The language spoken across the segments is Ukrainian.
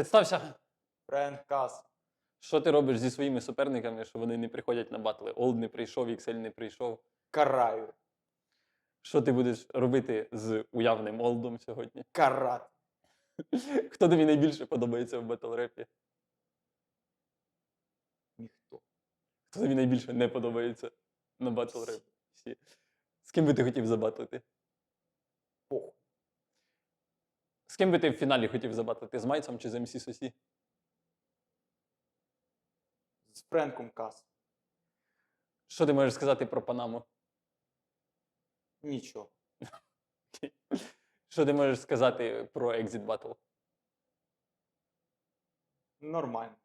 Представся, Френк Кас. що ти робиш зі своїми суперниками, що вони не приходять на батли. Олд не прийшов, Іксель не прийшов. Караю. Що ти будеш робити з уявним Олдом сьогодні? Карат. Хто тобі найбільше подобається в батл репі? Ніхто. Хто тобі найбільше не подобається на батл репі? Всі. З ким би ти хотів забатлити? Похуй. З ким би ти в фіналі хотів забатлити? З Майцем чи з МС Сосі? З Френком Кас. Що ти можеш сказати про Панаму? Нічого. Що ти можеш сказати про Exit Battle? Нормально.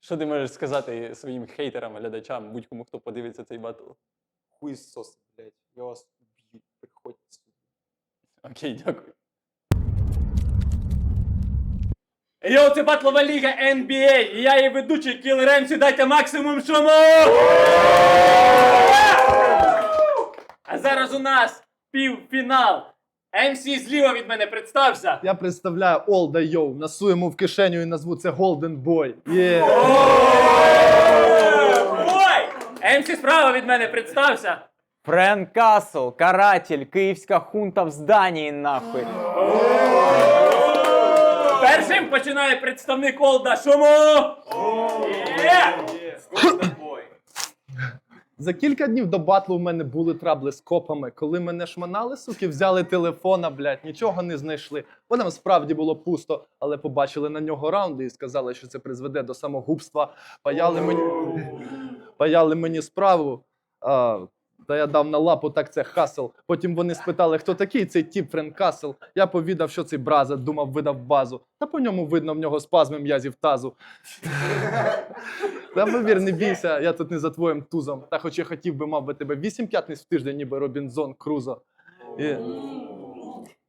Що ти можеш сказати своїм хейтерам, глядачам, будь-кому, хто подивиться цей батл? Хуй сос, блядь. Я вас уб'ю. Приходьте сюди. Окей, дякую. Йоу, це батлова ліга NBA, і я її ведучий Кіл Ремсі, дайте максимум шуму! А зараз у нас півфінал. МС зліва від мене представся. Я представляю Олда Йоу, насу йому в кишеню і назву це Голден Бой. Є. Ой! МС справа від мене представся. Френк Касл, каратель, київська хунта в зданії, нахуй. Першим починає представник Олда Шуму. Є! За кілька днів до батлу в мене були трабли з копами. Коли мене шманали, суки, взяли телефона, блядь, нічого не знайшли. Бо там справді було пусто, але побачили на нього раунди і сказали, що це призведе до самогубства. Паяли мені, паяли мені справу. А, та я дав на лапу, так це хасл. Потім вони спитали, хто такий цей тіп Френк Касл. Я повідав, що цей браза, думав, видав базу. Та по ньому видно в нього спазми м'язів тазу. Та повір, не бійся, я тут не за твоїм тузом. Та хоч я хотів би, мав би тебе вісім п'ятниць в тиждень, ніби Робінзон Крузо. І...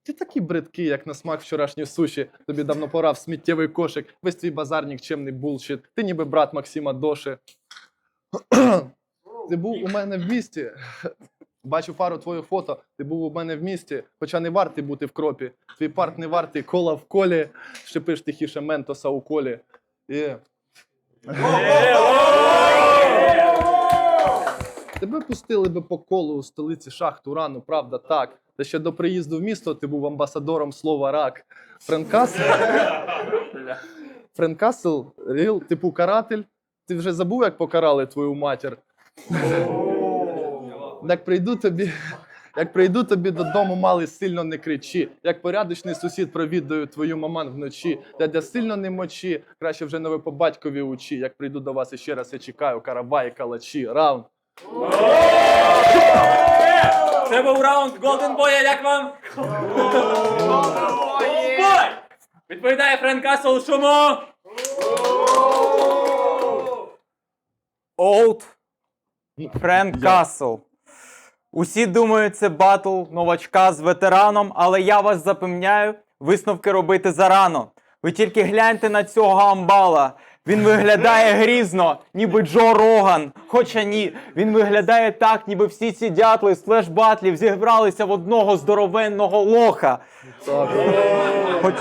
Ти такий бридкий, як на смак вчорашні суші. Тобі давно пора в сміттєвий кошик. Весь твій базарник чемний булшіт. Ти ніби брат Максима Доши. Ти був у мене в місті. Бачу пару твоїх фото. Ти був у мене в місті, хоча не вартий бути в кропі. Твій парк не вартий кола в колі. Шипиш тихіше ментоса у колі. І... Тебе пустили би по колу у столиці шахту рану, правда, так. Та ще до приїзду в місто ти був амбасадором слова рак. Френкасл. Френкасл, ріл, типу каратель. Ти вже забув, як покарали твою матір. Як прийду тобі. Як прийду тобі додому, малий, сильно не кричи. Як порядочний сусід провідаю твою маман вночі. Дядя сильно не мочи, краще вже нове по батькові учи. Як прийду до вас іще раз, я чекаю, карабаї, калачі. Раунд. Це був раунд Голден Боя, як вам? Відповідає Френк Касл Шуму. Олд Френк Касл. Усі думають, це батл новачка з ветераном, але я вас запевняю, висновки робити зарано. Ви тільки гляньте на цього амбала. Він виглядає грізно, ніби Джо Роган. Хоча ні, він виглядає так, ніби всі ці дятли з флеш-батлів зігралися в одного здоровенного лоха. Хоч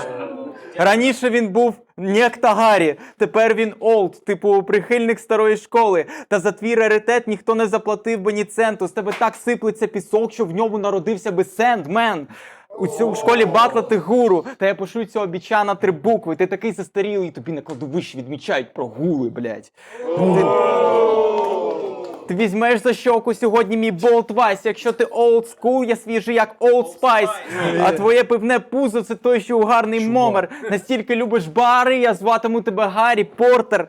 раніше він був Некта Гаррі, тепер він Олд, типу прихильник старої школи. Та за твій раритет ніхто не заплатив би ні центу. З тебе так сиплеться пісок, що в ньому народився би Сендмен. У цьому школі батлати гуру, та я пишу цього біча на три букви. Ти такий застарілий, тобі на кладовищі відмічають прогули, блядь. Ти... Ти візьмеш за щоку сьогодні мій болт Вайс. Якщо ти old school, я свіжий як Old Spice. А твоє пивне пузо це той, що угарний момер. Настільки любиш бари, я зватиму тебе Гаррі Портер.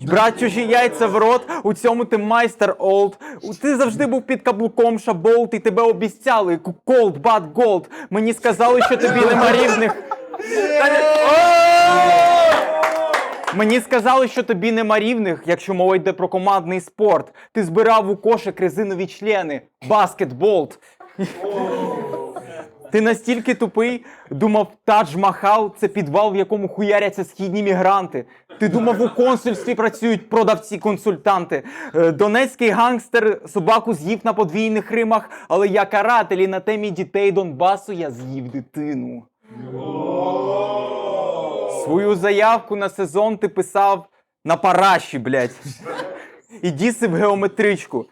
Брат чужі яйця в рот, у цьому ти майстер олд. Ти завжди був під каблуком шаболт, і тебе обіцяли. Колд, бат, голд. Мені сказали, що тобі нема рівних. Мені сказали, що тобі нема рівних, якщо мова йде про командний спорт. Ти збирав у кошик резинові члени. Баскетбол. Ти настільки тупий, думав, Тадж Махал це підвал, в якому хуяряться східні мігранти. Ти думав, у консульстві працюють продавці-консультанти. Е, Донецький гангстер собаку з'їв на подвійних римах, але я каратель і на темі дітей Донбасу я з'їв дитину. Свою заявку на сезон ти писав на параші, блядь. І дісив геометричку.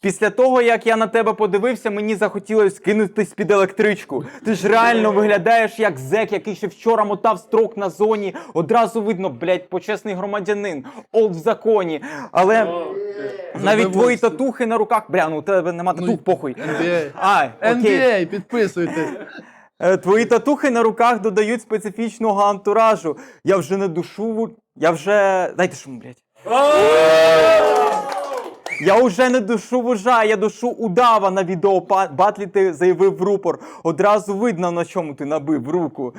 Після того, як я на тебе подивився, мені захотілося кинутись під електричку. Ти ж реально виглядаєш як зек, який ще вчора мотав строк на зоні. Одразу видно, блядь, почесний громадянин, олд в законі. Але навіть твої татухи на руках, бля, ну у тебе нема Ну, татух, похуй. NBA. А, окей. NBA, підписуйтесь. Е, Твої татухи на руках додають специфічного антуражу. Я вже не душу. Я вже. Дайте шум, блядь. Я вже не душу вужа, я душу удава на відео батлі ти заявив в рупор. Одразу видно, на чому ти набив руку.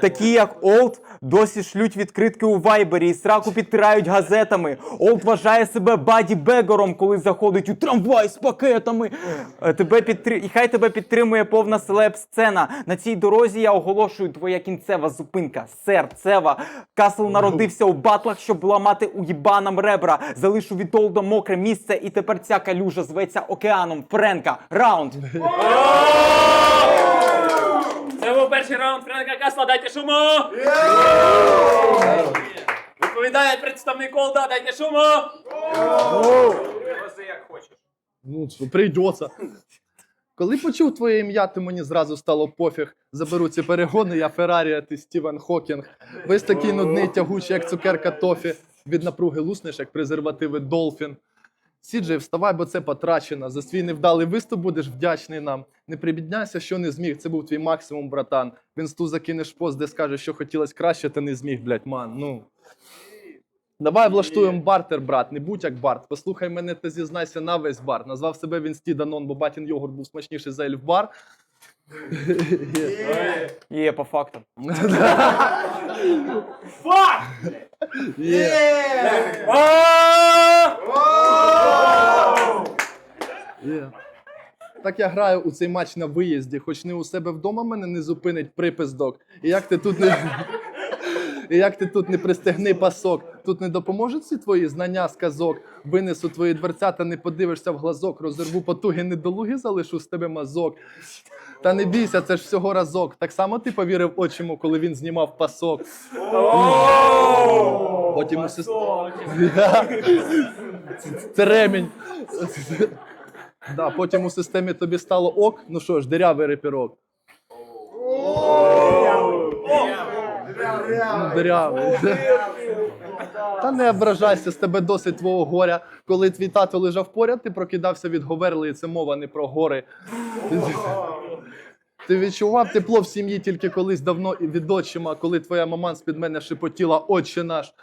Такі, як Олд, досі шлють відкритки у вайбері і сраку підпирають газетами. Олд вважає себе баді бегором, коли заходить у трамвай з пакетами. Е, Тебе підтри... І хай тебе підтримує повна селеб-сцена. На цій дорозі я оголошую твоя кінцева зупинка. Серцева. Касл народився у батлах, щоб ламати уїбанам ребра. Залишу від Олда мокре місце, і тепер ця калюжа зветься океаном. Френка, раунд. Це перший раунд Френка Касла, дайте шуму! Відповідає представник Олда, дайте шуму! Ну, що, прийдеться. Коли почув твоє ім'я, то мені зразу стало пофіг. Заберу ці перегони, я Феррарі, а ти Стівен Хокінг. Весь такий нудний, тягучий, як цукерка тофі. Від напруги луснеш, як презервативи Долфін. Сіджей, вставай, бо це потрачено. За свій невдалий виступ будеш вдячний нам. Не прибідняйся, що не зміг. Це був твій максимум, братан. В інсту закинеш пост, де скажеш, що хотілось краще, та не зміг, блядь, ман. Ну. Давай влаштуємо бартер, брат, не будь як Барт. Послухай мене та зізнайся на весь бар. Назвав себе він інсті Данон, бо батін йогурт був смачніший за Ельфбар. Є, по факту. Є. Є. Так я граю у цей матч на виїзді, хоч не у себе вдома мене не зупинить припис док. І як ти тут не. І як ти тут не пристегни пасок, тут не допоможуть всі твої знання з казок. Винесу твої дверцята, не подивишся в глазок, розірву потуги недолуги, залишу з тебе мазок. Та не бійся, це ж всього разок. Так само ти повірив очиму, коли він знімав пасок. Потім у сес... Це ремінь. Да, потім у системі тобі стало ок. Ну що ж, дирявий репірок. Дирявий. Та не ображайся, з тебе досить твого горя. Коли твій тато лежав поряд, ти прокидався від Говерли, і це мова не про гори. Ти відчував тепло в сім'ї тільки колись давно і від очима, коли твоя маман з-під мене шепотіла Отче наш.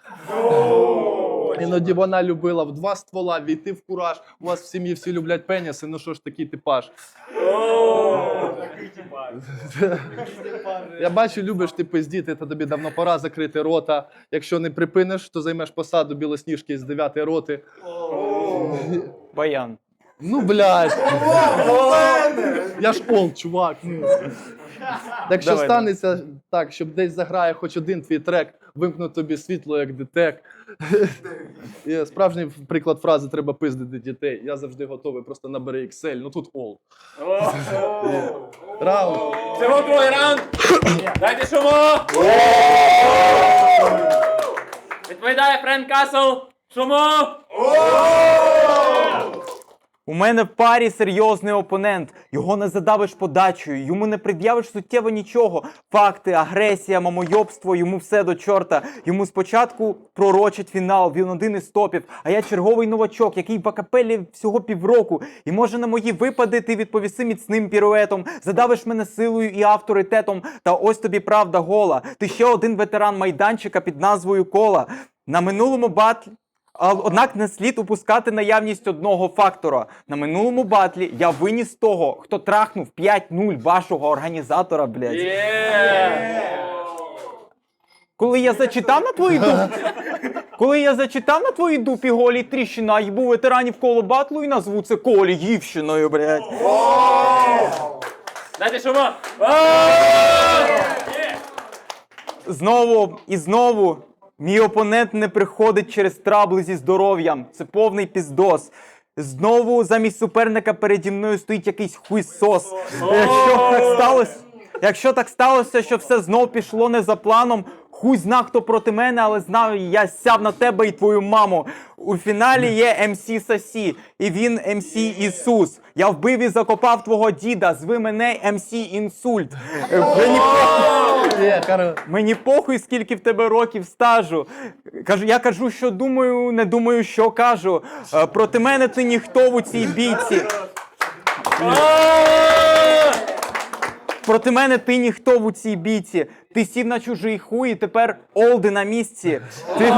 Іноді вона любила в два ствола війти в кураж. У вас в сім'ї всі люблять пеніси, ну що ж такий типаж. Я бачу, любиш ти пиздіти, та тобі давно пора закрити рота. Якщо не припиниш, то займеш посаду білосніжки з 9 роти. Баян. Ну, блядь. Я ж ол, чувак. Ну. Якщо Давай, станеться так, щоб десь заграє хоч один твій трек, вимкну тобі світло, як дитек. Справжній приклад фрази треба пиздити дітей. Я завжди готовий, просто набери Excel. Ну тут ол. Раунд. Це був другий раунд. Дайте шуму! Відповідає Френк Касл. Шуму! У мене в парі серйозний опонент. Його не задавиш подачею, йому не пред'явиш суттєво нічого. Факти, агресія, мамойобство, йому все до чорта. Йому спочатку пророчить фінал, він один із топів. А я черговий новачок, який в акапелі всього півроку. І може на мої випади ти відповіси міцним піруетом, задавиш мене силою і авторитетом. Та ось тобі правда гола. Ти ще один ветеран майданчика під назвою Кола. На минулому батлі. Однак не слід упускати наявність одного фактора. На минулому батлі я виніс того, хто трахнув 5-0 вашого організатора, блядь. Коли я зачитав на твої дупі, коли я зачитав на твої дупі голі тріщина, і був ветеранів коло батлу і назву це Коліївщиною, блядь. Дайте шуму! Знову і знову мій опонент не приходить через трабли зі здоров'ям. Це повний піздос. Знову замість суперника переді мною стоїть якийсь хуйсос. Якщо так сталося? Якщо так сталося, що все знов пішло не за планом, хуй зна, хто проти мене, але знаю, я сяв на тебе і твою маму. У фіналі є МС Сасі, і він МС Ісус. Я вбив і закопав твого діда, зви мене МС Інсульт. Е, Мені похуй, мені похуй, скільки в тебе років стажу. Кажу, я кажу, що думаю, не думаю, що кажу. Е, Проти мене ти ніхто у цій бійці. Проти мене ти ніхто в цій бійці. Ти сів на чужий хуй і тепер олди на місці. Ти,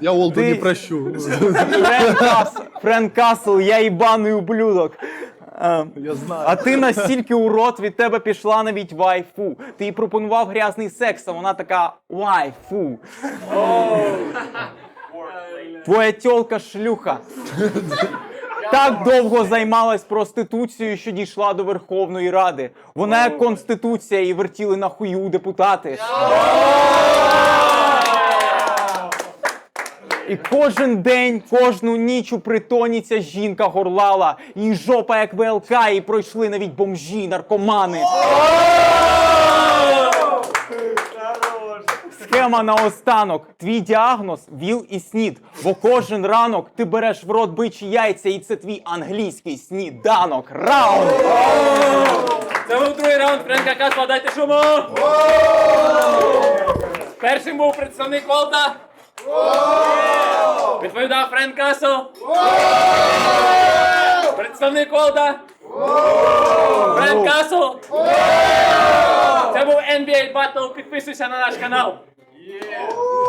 Я Олду Ти- не прощу. Френ Касл, Френ Касл, я їбаний ублюдок. Е, Я знаю. А ти настільки урод, від тебе пішла навіть вайфу. Ти їй пропонував грязний секс, а вона така вайфу. Твоя тьолка шлюха. Так довго займалась проституцією, що дійшла до Верховної Ради. Вона як конституція і вертіли на хую депутати. І кожен день, кожну ніч у притоні ця жінка горлала. Її жопа як ВЛК, і пройшли навіть бомжі, наркомани. Схема наостанок. Твій діагноз ВІЛ і СНІД. Бо кожен ранок ти береш в рот бичі яйця, і це твій англійський сніданок. Раунд! Це був другий раунд Френка Касла, дайте шуму! Першим був представник Волта. Відповідав Френк Касл. Представник Волта. Френк Касл. Це був NBA Battle. Підписуйся на наш канал. Yeah.